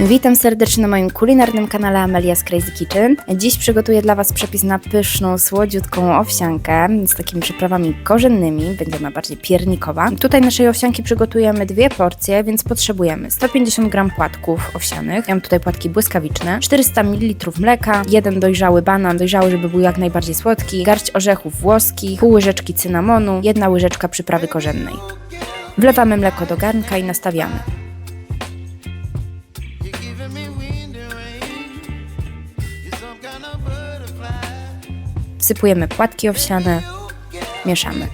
Witam serdecznie na moim kulinarnym kanale Amelia's Crazy Kitchen. Dziś przygotuję dla Was przepis na pyszną, słodziutką owsiankę z takimi przyprawami korzennymi. Będzie ona bardziej piernikowa. Tutaj naszej owsianki przygotujemy dwie porcje, więc potrzebujemy 150 g płatków owsianych. Ja mam tutaj płatki błyskawiczne, 400 ml mleka, jeden dojrzały banan, dojrzały, żeby był jak najbardziej słodki, garść orzechów włoskich, pół łyżeczki cynamonu, jedna łyżeczka przyprawy korzennej. Wlewamy mleko do garnka i nastawiamy. You're giving me wind and rain. You're some kind of butterfly. Wsypujemy płatki owsiane, mieszamy.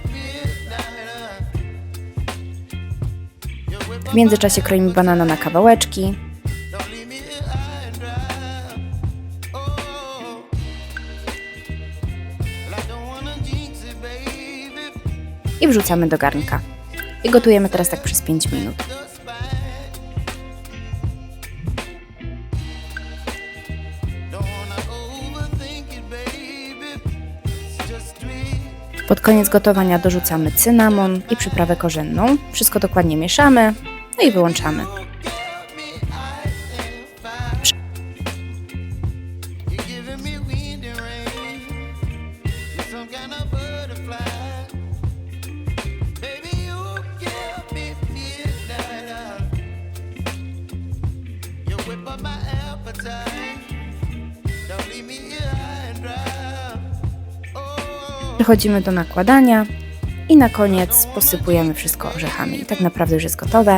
W międzyczasie kroimy banana na kawałeczki. Oh, i wrzucamy do garnka. I gotujemy teraz tak przez 5 minut. Pod koniec gotowania dorzucamy cynamon i przyprawę korzenną. Wszystko dokładnie mieszamy, no i wyłączamy. You're giving me wind Przechodzimy do nakładania i na koniec posypujemy wszystko orzechami. I tak naprawdę już jest gotowe.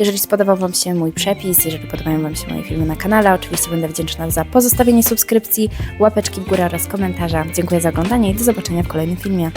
Jeżeli spodobał Wam się mój przepis, jeżeli podobają Wam się moje filmy na kanale, oczywiście będę wdzięczna za pozostawienie subskrypcji, łapeczki w górę oraz komentarza. Dziękuję za oglądanie i do zobaczenia w kolejnym filmie.